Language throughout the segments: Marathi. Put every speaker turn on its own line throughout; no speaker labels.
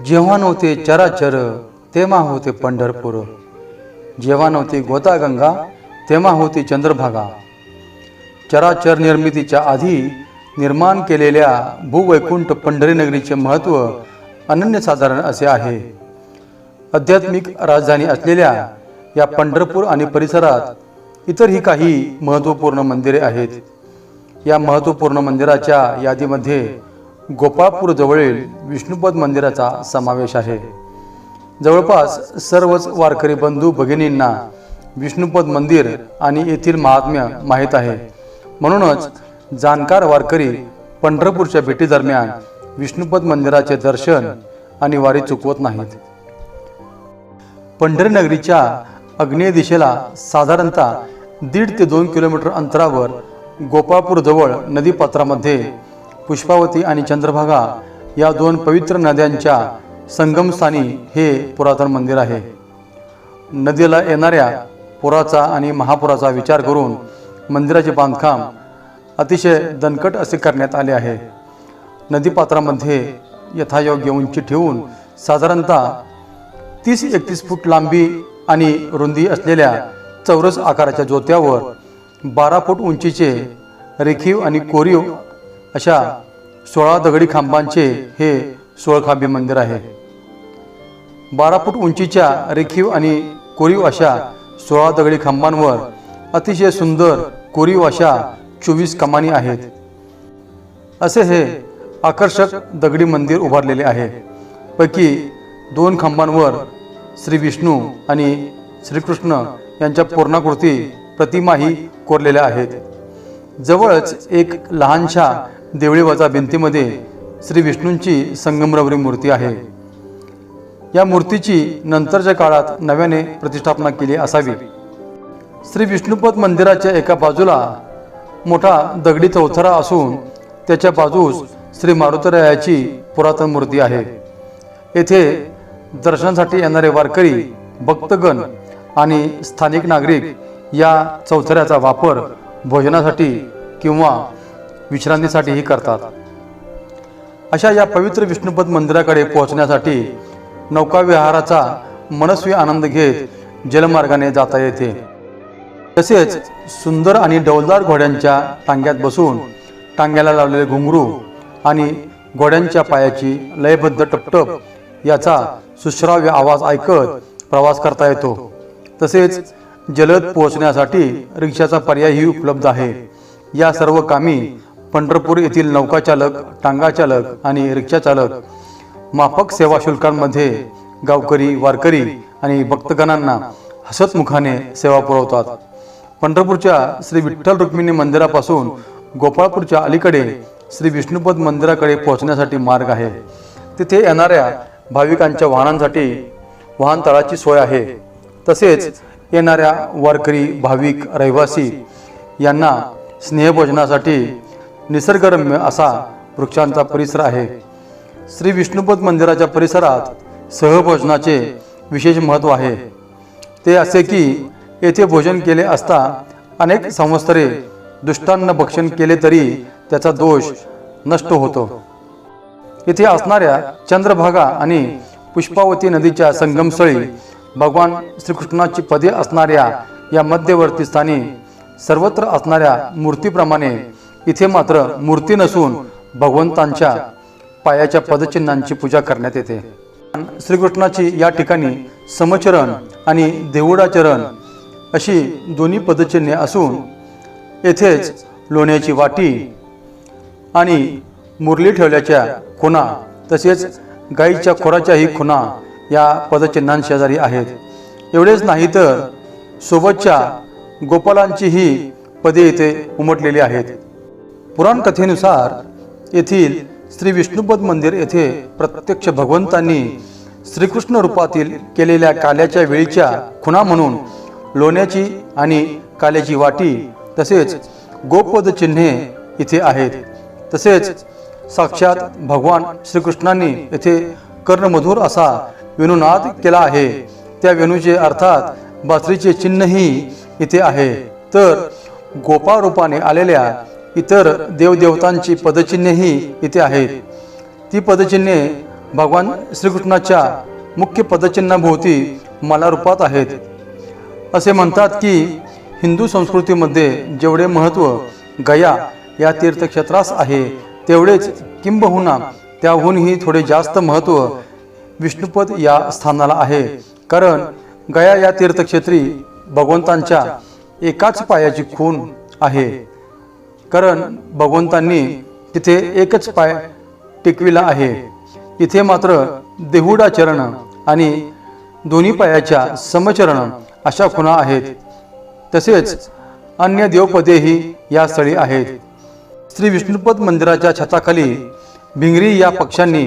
जेव्हा नव्हते चराचर तेव्हा होते पंढरपूर. जेव्हा नव्हती गोतागंगा तेव्हा होती चंद्रभागा. चराचर निर्मितीच्या आधी निर्माण केलेल्या भूवैकुंठ पंढरीनगरीचे महत्त्व अनन्यसाधारण असे आहे. आध्यात्मिक राजधानी असलेल्या या पंढरपूर आणि परिसरात इतरही काही महत्त्वपूर्ण मंदिरे आहेत. या महत्त्वपूर्ण मंदिराच्या यादीमध्ये गोपाळपूर जवळील विष्णुपद मंदिराचा समावेश आहे. जवळपास सर्वच वारकरी बंधू भगिनींना विष्णुपद मंदिर आणि येथील महात्म्य माहीत आहे. म्हणूनच जाणकार वारकरी पंढरपूरच्या भेटीदरम्यान विष्णुपद मंदिराचे दर्शन आणि वारी चुकवत नाहीत. पंढरीनगरीच्या अग्नेय दिशेला साधारणतः दीड ते दोन किलोमीटर अंतरावर गोपाळपूर जवळ नदीपात्रामध्ये पुष्पावती आणि चंद्रभागा या दोन पवित्र नद्यांच्या संगमस्थानी हे पुरातन मंदिर आहे. नदीला येणाऱ्या पुराचा आणि महापुराचा विचार करून मंदिराचे बांधकाम अतिशय दणकट असे करण्यात आले आहे. नदीपात्रामध्ये यथायोग्य उंची ठेवून साधारणतः तीस एकतीस फूट लांबी आणि रुंदी असलेल्या चौरस आकाराच्या जोत्यावर बारा फूट उंचीचे रेखीव आणि कोरीव अशा सोळा दगडी खांबांचे हे सोळखांबी मंदिर आहे. बारा फूट उंचीच्या रेखीव आणि कोरीव अशा सोळा दगडी खांबांवर अतिशय सुंदर कोरीव अशा चोवीस कमानी आहेत. असे हे आकर्षक दगडी मंदिर उभारलेले आहे. पैकी दोन खांबांवर श्री विष्णू आणि श्रीकृष्ण यांच्या पूर्णाकृती प्रतिमाही कोरलेल्या आहेत. जवळच एक लहानशा देवळीवजा भिंतीमध्ये श्री विष्णूंची संगमरवरी मूर्ती आहे. या मूर्तीची नंतरच्या काळात नव्याने प्रतिष्ठापना केली असावी. श्री विष्णुपद मंदिराच्या एका बाजूला मोठा दगडी चौथरा असून त्याच्या बाजूस श्री मारुतरायाची पुरातन मूर्ती आहे. येथे दर्शनासाठी येणारे वारकरी भक्तगण आणि स्थानिक नागरिक या चौथऱ्याचा वापर भोजनासाठी किंवा विश्रांतीसाठीही करतात. अशा या पवित्र विष्णुपद मंदिराकडे पोहोचण्यासाठी नौकाविहाराचा मनस्वी आनंद घेत जलमार्गाने जाता येते. तसेच सुंदर आणि डौलदार घोड्यांच्या टांग्यात बसून टांग्याला लावलेले घुंगरू आणि घोड्यांच्या पायाची लयबद्ध टपटप याचा सुश्राव्य आवाज ऐकत प्रवास करता येतो. तसेच जलद पोहोचण्यासाठी रिक्षाचा पर्यायही उपलब्ध आहे. या सर्व कामी पंढरपूर येथील नौकाचालक टांगाचालक आणि रिक्षाचालक माफक सेवा शुल्कांमध्ये गावकरी वारकरी आणि भक्तगणांना हसतमुखाने सेवा पुरवतात. पंढरपूरच्या श्री विठ्ठल रुक्मिणी मंदिरापासून गोपाळपूरच्या अलीकडे श्री विष्णुपद मंदिराकडे पोहोचण्यासाठी मार्ग आहे. तिथे येणाऱ्या भाविकांच्या वाहनांसाठी वाहनतळाची सोय आहे. तसेच येणाऱ्या वारकरी भाविक रहिवासी यांना स्नेहभोजनासाठी निसर्गरम्य असा वृक्षांचा परिसर आहे. श्री विष्णुपद मंदिराच्या परिसरात सहभोजनाचे विशेष महत्त्व आहे. ते असे की येथे भोजन केले असता अनेक संवत्सरे दुष्टांना भक्षण केले तरी त्याचा दोष नष्ट होतो. येथे असणाऱ्या चंद्रभागा आणि पुष्पावती नदीच्या संगमस्थळी भगवान श्रीकृष्णाची पदे असणाऱ्या या मध्यवर्ती स्थानी सर्वत्र असणाऱ्या मूर्तीप्रमाणे इथे मात्र मूर्ती नसून भगवंतांच्या पायाच्या पदचिन्हांची पूजा करण्यात येते. श्रीकृष्णाची या ठिकाणी समचरण आणि देवुडाचरण अशी दोन्ही पदचिन्हे असून येथेच लोण्याची वाटी आणि मुरली ठेवल्याच्या खुणा तसेच गाईच्या खोराच्याही खुणा या पदचिन्हांशेजारी आहेत. एवढेच नाही तर सोबतच्या गोपालांचीही पदे इथे उमटलेली आहेत. पुराण कथेनुसार येथील श्री विष्णुपद मंदिर येथे प्रत्यक्ष भगवंतांनी श्रीकृष्ण रूपातील केलेल्या काल्याच्या वेळीच्या खुणा म्हणून लोण्याची आणि काल्याची वाटी तसेच गोपद चिन्हे इथे आहेत. तसेच साक्षात भगवान श्रीकृष्णांनी येथे कर्णमधुर असा वेणुनाद केला आहे. त्या वेणूचे अर्थात बासरीचे चिन्हही इथे आहे. तर गोपाळ रूपाने आलेल्या इतर देवदेवतांची पदचिन्हेही इथे आहेत. ती पदचिन्हे भगवान श्रीकृष्णाच्या मुख्य पदचिन्हाभोवती मला रूपात आहेत. असे म्हणतात की हिंदू संस्कृतीमध्ये जेवढे महत्त्व गया या तीर्थक्षेत्रास आहे तेवढेच किंबहुना त्याहूनही थोडे जास्त महत्त्व विष्णुपद या स्थानाला आहे. कारण गया या तीर्थक्षेत्री भगवंतांच्या एकाच पायाची खून आहे. कारण भगवंतांनी तिथे एकच पाय टिकविला आहे. इथे मात्र देहुडा चरण आणि दोन्ही पायाच्या समचरण अशा खुणा आहेत. तसेच अन्य देवपदेही या स्थळी आहेत. श्री विष्णुपद मंदिराच्या छताखाली भिंगरी या पक्ष्यांनी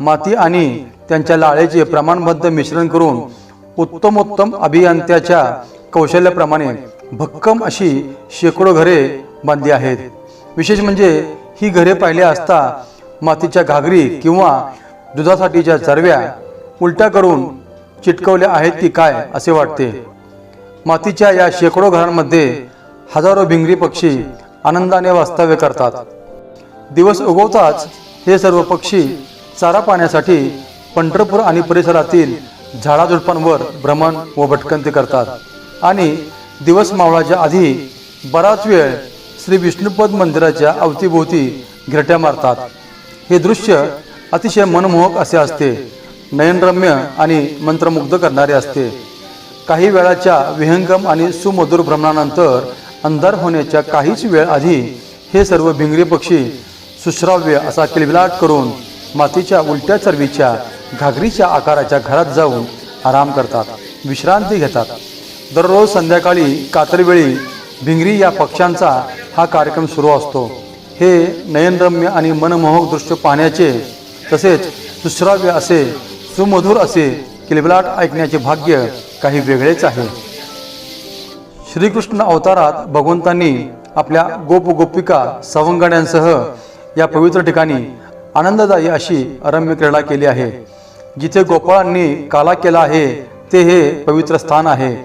माती आणि त्यांच्या लाळेचे प्रमाणबद्ध मिश्रण करून उत्तमोत्तम अभियंत्याच्या कौशल्याप्रमाणे भक्कम अशी शेकडो घरे बांधली आहेत. विशेष म्हणजे ही घरे पाहिली असता मातीच्या घागरी किंवा दुधासाठीच्या चरव्या उलट्या करून चिटकवल्या आहेत की काय असे वाटते. मातीच्या या शेकडो घरांमध्ये हजारो भिंगरी पक्षी आनंदाने वास्तव्य करतात. दिवस उगवताच हे सर्व पक्षी चारा पाण्यासाठी पंढरपूर आणि परिसरातील झाडाझुडपांवर भ्रमण व भटकंती करतात. आणि दिवस मावळाच्या आधी बराच वेळ श्री विष्णुपद मंदिराच्या अवतीभोवती घरट्या मारतात. हे दृश्य अतिशय मनमोहक असे असते. नयनरम्य आणि मंत्रमुग्ध करणारे असते. काही वेळाच्या विहंगम आणि सुमधुर भ्रमणानंतर अंधार होण्याच्या काहीच वेळ आधी हे सर्व भिंगरी पक्षी सुश्राव्य असा किलबिलाट करून मातीच्या उलट्या चरबीच्या घागरीच्या आकाराच्या घरात जाऊन आराम करतात विश्रांती घेतात. दररोज संध्याकाळी कातरवेळी भिंगरी या पक्ष्यांचा हा कार्यक्रम सुरू असतो. हे नयनरम्य आणि मनमोहक दृश्य पाहण्याचे तसेच सुश्राव्य असे सुमधुर असे किलबिलाट ऐकण्याचे भाग्य काही वेगळेच आहे. श्रीकृष्ण अवतारात भगवंतांनी आपल्या गोप गोपिका सवंगड्यांसह या पवित्र ठिकाणी आनंददायी अशी रम्य क्रीडा केली आहे. जिथे गोपाळांनी काला केला आहे ते हे पवित्र स्थान आहे.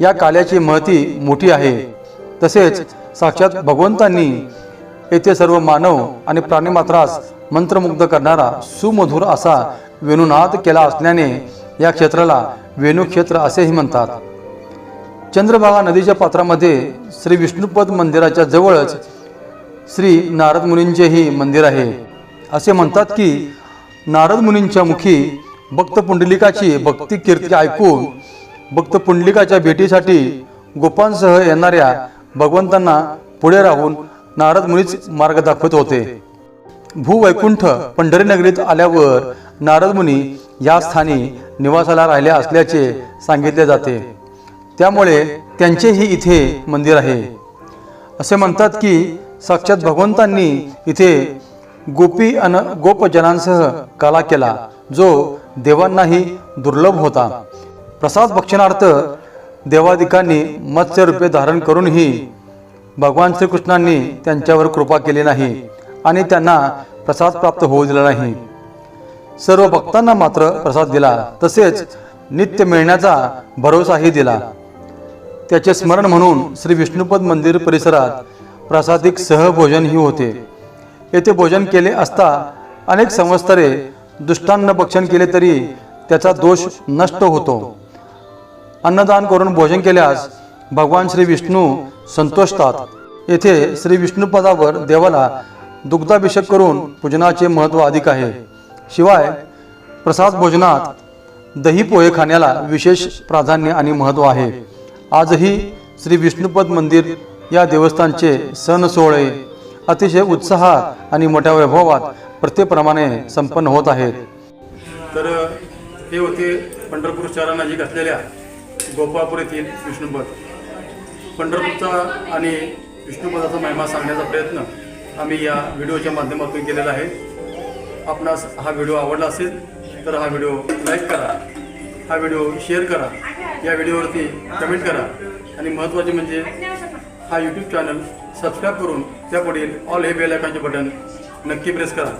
या काल्याची महती मोठी आहे. तसेच साक्षात भगवंतांनी येथे सर्व मानव आणि प्राणीमात्रास मंत्रमुग्ध करणारा सुमधुर असा वेणुनाद केला असल्याने या क्षेत्राला वेणुक्षेत्र असेही म्हणतात. चंद्रभागा नदीच्या पात्रामध्ये श्री विष्णुपद मंदिराच्या जवळच श्री नारद मुनींचेही मंदिर आहे. असे म्हणतात की नारद मुनींच्या मुखी भक्त पुंडलिकाची भक्ती कीर्ती ऐकून भक्त पुंडलिकाच्या भेटीसाठी गोपांसह येणाऱ्या भगवंतांना पुढे राहून नारद मुनीच मार्ग दाखवत होते. भूवैकुंठ पंढरी नगरीत आल्यावर नारद मुनी या स्थानी निवासाला राहिल्या असल्याचे सांगितले जाते. त्यामुळे त्यांचेही इथे मंदिर आहे. असे म्हणतात की साक्षात भगवंतांनी इथे गोपी अन गोपजनांसह काला केला जो देवांनाही दुर्लभ होता. प्रसाद भक्षणार्थ देवादिकांनी मत्स्य रूपे धारण करूनही भगवान श्रीकृष्णांनी त्यांच्यावर कृपा केली नाही आणि त्यांना प्रसाद प्राप्त होऊ दिला नाही. सर्व भक्तांना मात्र प्रसाद दिला तसेच नित्य मिळण्याचा भरोसाही दिला. त्याचे स्मरण म्हणून श्री विष्णुपद मंदिर परिसरात प्रसादिक सहभोजनही होते. येथे भोजन केले असता अनेक संवत्सरे दुष्टान्न भक्षण केले तरी त्याचा दोष नष्ट होतो. अन्नदान करून भोजन केल्यास भगवान श्री विष्णू संतोषतात. येथे श्री विष्णुपदावर देवाला दुग्धाभिषेक करून पूजनाचे महत्त्व अधिक आहे. शिवाय प्रसाद भोजनात दही पोहे खाण्याला विशेष प्राधान्य आणि महत्त्व आहे. आजही श्री विष्णुपद मंदिर या देवस्थानचे सण सोहळे अतिशय उत्साहात आणि मोठ्या वैभवात प्रत्येप्रमाणे संपन्न होत आहेत. तर हे होते पंढरपूर शहरानजीक असलेल्या गोपाळपूर येथील विष्णुपद. पंढरपूरचा आणि विष्णुपदाचा महिमा सांगण्याचा प्रयत्न आम्ही या व्हिडिओच्या माध्यमातून केलेला आहे. आपणास हा व्हिडिओ आवडला असेल तर हा व्हिडिओ लाईक करा हा व्हिडिओ शेअर करा या व्हिडिओवरती कमेंट करा. आणि महत्त्वाचे म्हणजे हा यूट्यूब चॅनल सबस्क्राईब करून त्यापुढील ऑल हे बेल आयकॉनचे बटन नक्की प्रेस करा.